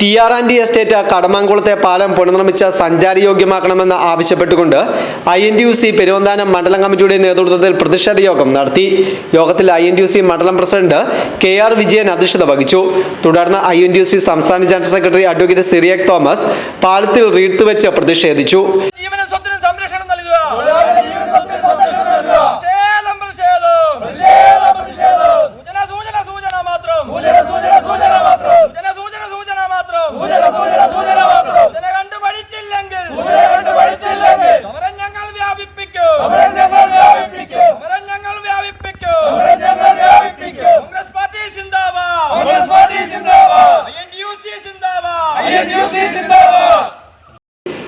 T R and D estate കടമാങ്കുളത്തെ പാലം പുനർനിർമ്മിച്ച് സഞ്ചാരയോഗ്യമാക്കണമെന്ന് ആവശ്യപ്പെട്ടുകൊണ്ട് I N T U C Peruvanthanam മണ്ഡലം കമ്മിറ്റിയുടെ നേതൃത്വത്തിൽ പ്രതിഷേധ യോഗം നടത്തി. യോഗത്തിൽ I N T U C മണ്ഡലം പ്രസിഡന്റ് കെ ആർ വിജയൻ അധ്യക്ഷത വഹിച്ചു. തുടർന്ന് I N T U C സംസ്ഥാന general secretary advocate Cyriac Thomas പാലത്തിൽ റീത്ത് വെച്ച് പ്രതിഷേധിച്ചു.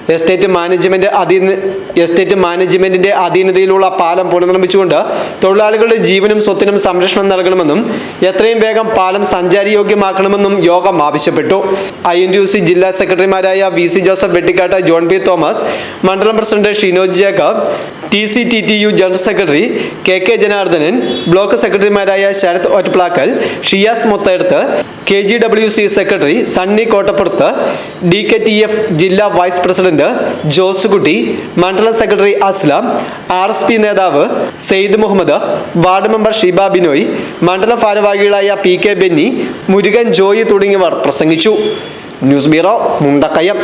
എസ്റ്റേറ്റ് മാനേജ്മെന്റ് അധീന എസ്റ്റേറ്റ് മാനേജ്മെന്റിന്റെ അധീനതയിലുള്ള പാലം പുനർനിർമ്മിച്ചുകൊണ്ട് തൊഴിലാളികളുടെ ജീവനും സ്വത്തിനും സംരക്ഷണം നൽകണമെന്നും എത്രയും വേഗം പാലം സഞ്ചാരയോഗ്യമാക്കണമെന്നും യോഗം ആവശ്യപ്പെട്ടു. I N T U C ജില്ലാ സെക്രട്ടറിമാരായ V C Joseph Vettikkattu John P Thomas മണ്ഡലം president Shinoj Jacob T C T T U general secretary K K Janardhanan block സെക്രട്ടറിമാരായ Sarath Ottaplackal Shiyas Muthayarthu K G W C secretary Sunny Kottappurathu D K T F ജില്ലാ vice president Josekutty മണ്ഡല secretary Aslam R S P നേതാവ് Sayed Muhammad ward member Shiba Binoy മണ്ഡല ഭാരവാഹികളായ P K Benny Murugan Joy തുടങ്ങിയവർ പ്രസംഗിച്ചു. News bureau Mundakkayam.